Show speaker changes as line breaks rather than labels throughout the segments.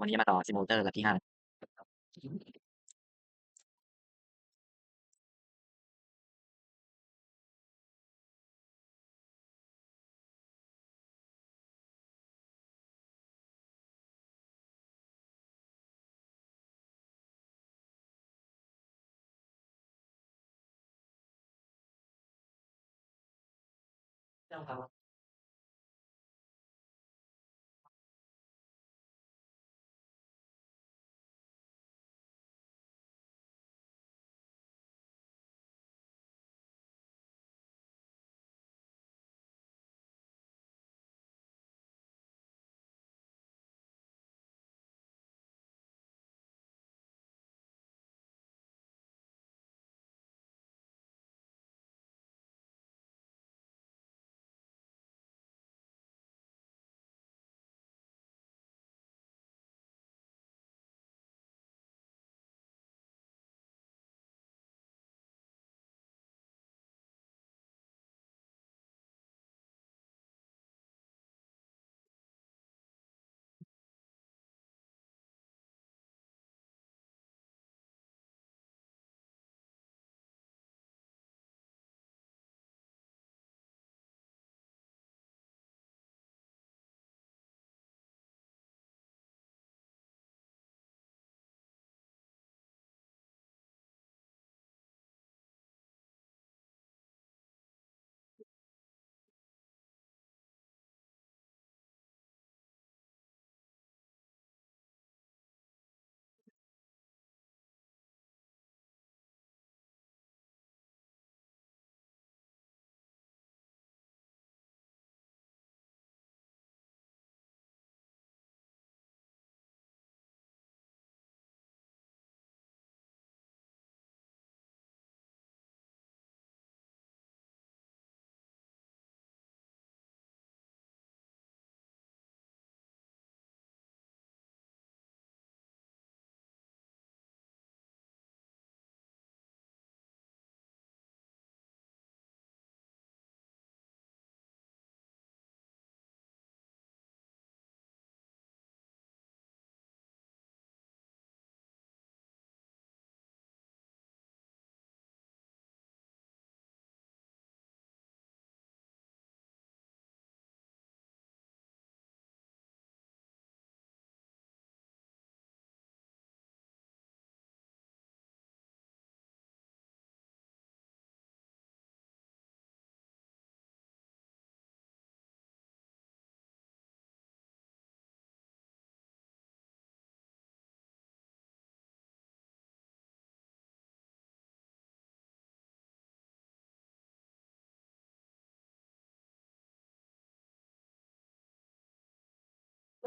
วันนี้มาต่อ Simulator แบบที่ห้า
เรื่องครับก็ช่วยอะไรเดี๋ยวเขาเรียกว่าตั้งแต่เมื่อไหร่นี่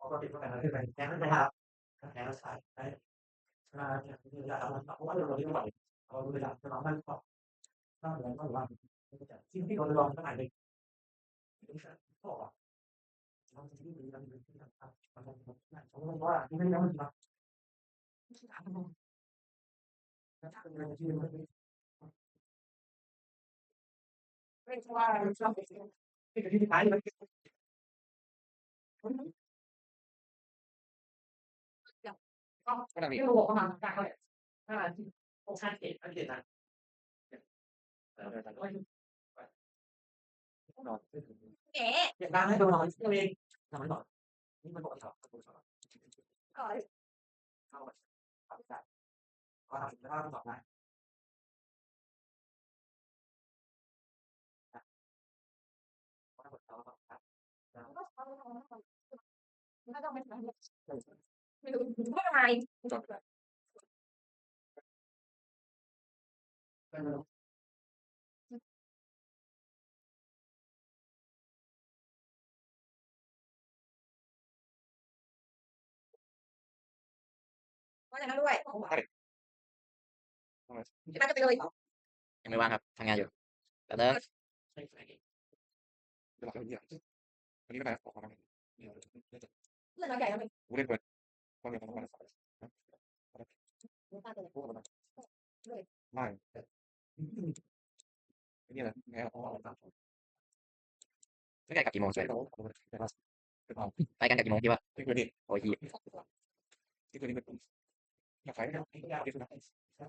ดังเนี่ยถ้ากให้เป็นไม่ต้อไม่ได้ช่วยจุดแตกมันไม่ได้มีไม่ได้มีว่าต้องที่มาต้องทำของเราใช้ตอนนั้นเราอย่างนั้นนั้นเราไม่จับเราไม่ต้องการที่จะไม่ต่อเลยไม่ได้ไม่ได้โปรแกรมที่เราได้ทำนั่นไม่ต่อเลยต้องให้แต่งความคนที่แบบปกติก็แบบนั้นคือแบบแค่นั้นนะครับแค่ใส่ได้อ่าเนี่ยคือเราเพราะว่าเราไม่ไหวเราเวลาเราไม่พอต้องเหมือนต้องว่าสิ่งที่เราลองตั้งแต่เด็กก็เขาจะที่มีการเงินที่ต่างๆมันมันมันเขาบอกว่าที่ไม่ได้มันมาถามมันแล้วถ้าเป็นเรื่องที่มันไม่ไม่ใช่ว่าเราชอบที่ที่ที่ท้ายมัน ก็
ก็ดังนี้
ที่เราบอกว่ามันได้เท่าไหร่ถ้าที่โครงสร้างเจ็ดอันเจ็ดนะ
เออเออ
ก็อยู่
นอน
เก๋
อย่างนั้นให้ดูหน่อยตัวเองทำไมก่อนนี่มันบอกต่อตัวต่อ
ก่อน
เข้าไปเข้าไปก็ทำแล้วก็ต่อได้ก็ทำต่อต่อครับ
ก็ชอบไม่ต้องไม่ต้องไม่ต้องไม่รู้ไม่ทำไม
เป็น
ว่าอ ย่างนั้นด้วย
ทำไม
จะไปเลย
ยังไม่ว่างครับทำงานอยู่แต่เดิม
ใช่ใช่
เดี๋ยวเราจะเรียกวันนี้ไม่ไปออกมาเดี๋ยว
เพื่อนน้อยใหญ่แล้วมัน
กูเล่นเปิด ความเร็วของมัน
ตาตัว
พูดมาไม่นี่แหละไงอ๋อ
ไม่ไกลกับกี่โมงสวย
เราเราเป็นเอา
ไปกันกับกี่โมงพี่ว่า
ที่ตัวนี้
โอ้ย
ที่ตัวนี้เป็นอยากขายนะครับที่สุดนะแ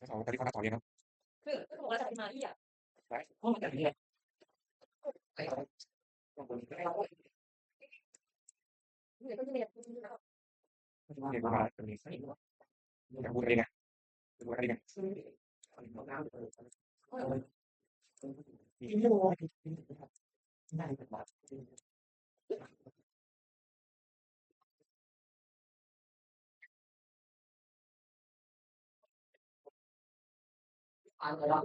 ล้วสองตอนนี้เขาต่อเรียนครับ
คือก็บอกว่าจะไปมาที่อะ
เพราะมันจะมี
ไอ้เขาต้องคนที่
เดี๋ยก็จะมี
เรียน I'm not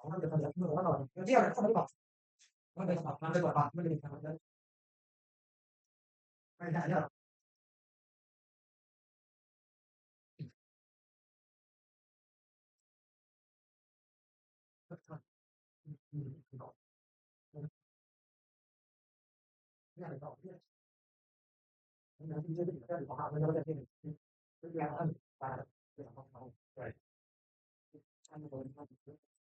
ขาง
มัเป็นความที่มันอร่อยเที่ยวเนี่ยเขาไม่บอกมันเป็นแบบมันเป็นแบบมันเป็น
แบบ
นั้นไม่ได้เนี่ย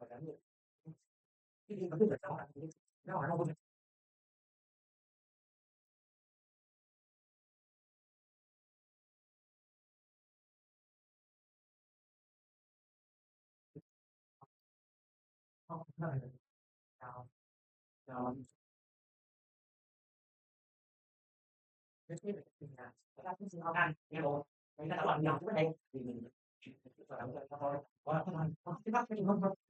và đáng nghiệp cái gì nó cứ phải cháu là thế nó hỏi nó không không lời chào chào cái thế này thì là các bác cũng xin ho gan nghe rồi. Người ta đã làm nhiều cái đây, thì mình chuyển cái chuyện đó thôi. Có không không cái bác cái không không.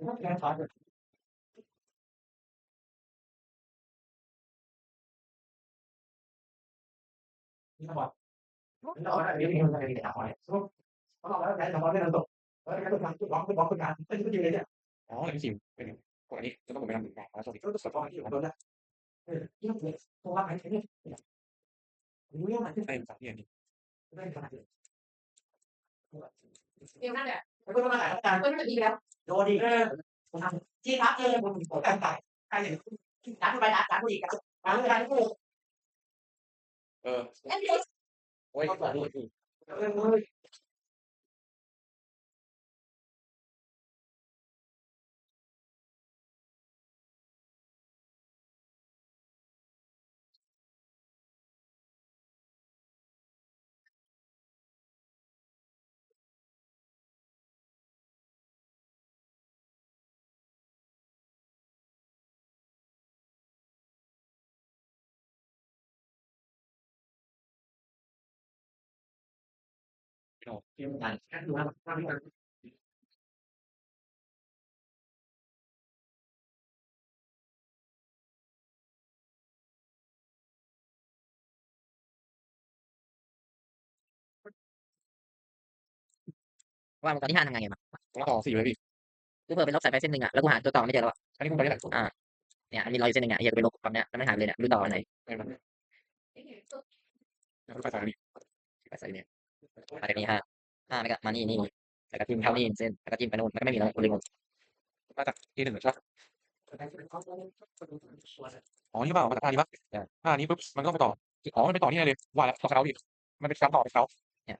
给他们检查一。你看吧，人家好像零零后才给你打黄脸，是不？我老来来讲黄脸人多，我来看都看，就光
不光不
看，那你们就这。
黄脸行，给，过来你，怎么我没让你干？我说你这个手装的，我说的，嗯，因为我花钱
前面，你不要买这，哎，咋变？你？你看哪？我说我哪来了？我说你不要。 นรู้อะไรในต่างประเทศเขาบอกแล้วย้ายจากประเทศนั้นตกแล้วการทำจุดล็ออกเป็นการไม่ใช่ที่เลยเนี่ย
อ๋อเลยพี่คิมเป็นคนอันนี้จะต้องผมไปทำหนึ่งแบบแล้วโชคดี
ก็ต้องสบาเนี่ยเออที่เราเนี่ยโทรว่าไหนเนี่ยรู้ยังไงที่
ใช่สามที่อันนี้
ได้ขนาดนี้
เดี๋ย
ก็มาหลายก
เพื่อนมันดีแล้ว
โดดีเออ
ว่ามันตอนที่ห้าทำไงไงมา
ผมต่อสี่เลยพี่
กูเพิ่มไปลบสายไฟเส้นหนึ่งอะแล้วกูหาตัวต่อไม่เจอแล้วอะ
อันนี้ผมไปได้แหละ
เนี่ยอันนี้รออยู่เส้นหนึ่งอะเฮียกูไปลบฝั่งเนี้ยแล้วไม่หายไปเลยเนี่ยรู้ต่ออันไหน
ไม่มันแล้วไปสายนี้
ไปใส่เนี่ย มาจากนี้ห้าห้าแล้วก็มานี่นี่แล้วก็จิ้มเข้านี่เส้นแล้วก็จิ้มไปนู่นมันก็ไม่มีแล้วกูเลยงง
มาจากที่หนึ่งใช่ปะ
แต่ที่เป็นข้อมูลส่วน
อ๋อนี่เปล่ามาจากท่านี้ปะท่านี้ปุ๊บมันก็ไปต่ออ๋อมันไปต่อนี่เลยว่าแล้วต่อเขาดิมันเป็นการต่อไปเขาเนี่ย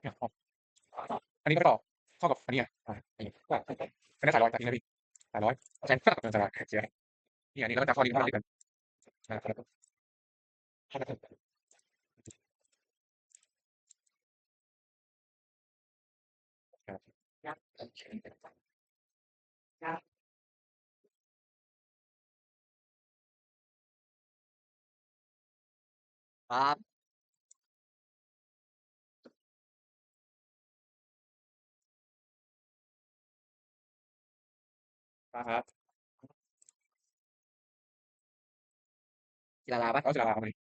อันนี้ก็ไปต่อเท่ากับอันนี้อะอันนี้ว่าเป็นสายร้อยจากนี้นะพี่สายร้อยใช่เป็นสายร้อยเสียนี่อันนี้แล้วก็จากข้อนี้มาด้วยกันนะครับ
à.
À. Chị là
là bác có chị là là này.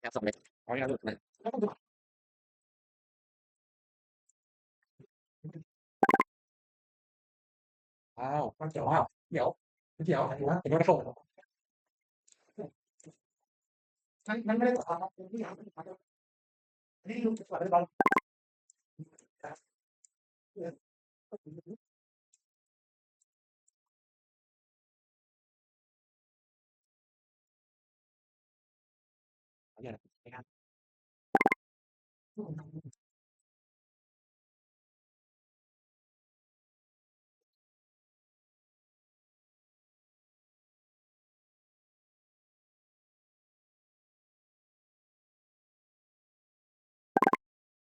เขาจะลาไป
ครับส่งเลย
อ๋อนี่นะว้าว
มันเกี่ยวว่าเดี๋ยวเดี๋ยวอะไรวะ
เห็นว่าส่ง
มันมันไม่ได้ต่อมาเป็นที่อยากเป็นอะไรนี่ลูกจะสอนได้บ้าง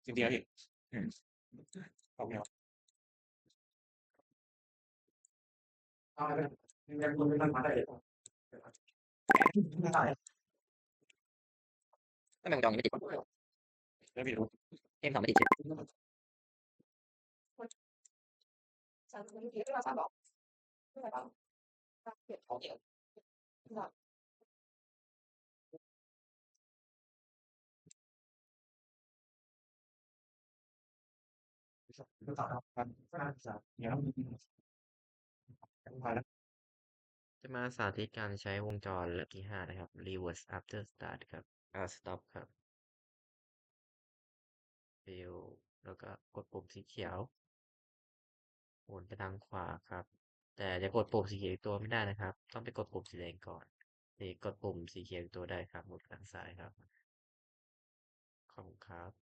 今天也，嗯，
好妙。啊，应该不会让麻袋也放，对吧？那当然，那两个你得管。 ได้เลยไม่ได้
ถ้าแมงจองยังไม่ติด
แล้วพี่รู้
เกมสองไม่ติดใช่ไหม
ฉันไม่คิดว่าฉันบอกไม่ได้บอกเปลี่ยนของเดียว
ก็ต่อครับก็น่าจะ
เนี่ยแล้วผ่านแล้ว
จะมาสาธิตการใช้วงจรระที่ห้านะครับ reverse after start ครับอ่า stop ครับ ฟิลแล้วก็กดปุ่มสีเขียวหมุนไปทางขวาครับ แต่จะกดปุ่มสีเขียวตัวไม่ได้นะครับ ต้องไปกดปุ่มสีแดงก่อนนี่กดปุ่มสีเขียวตัวได้ครับหมุนทางซ้ายครับขอบคุณครับ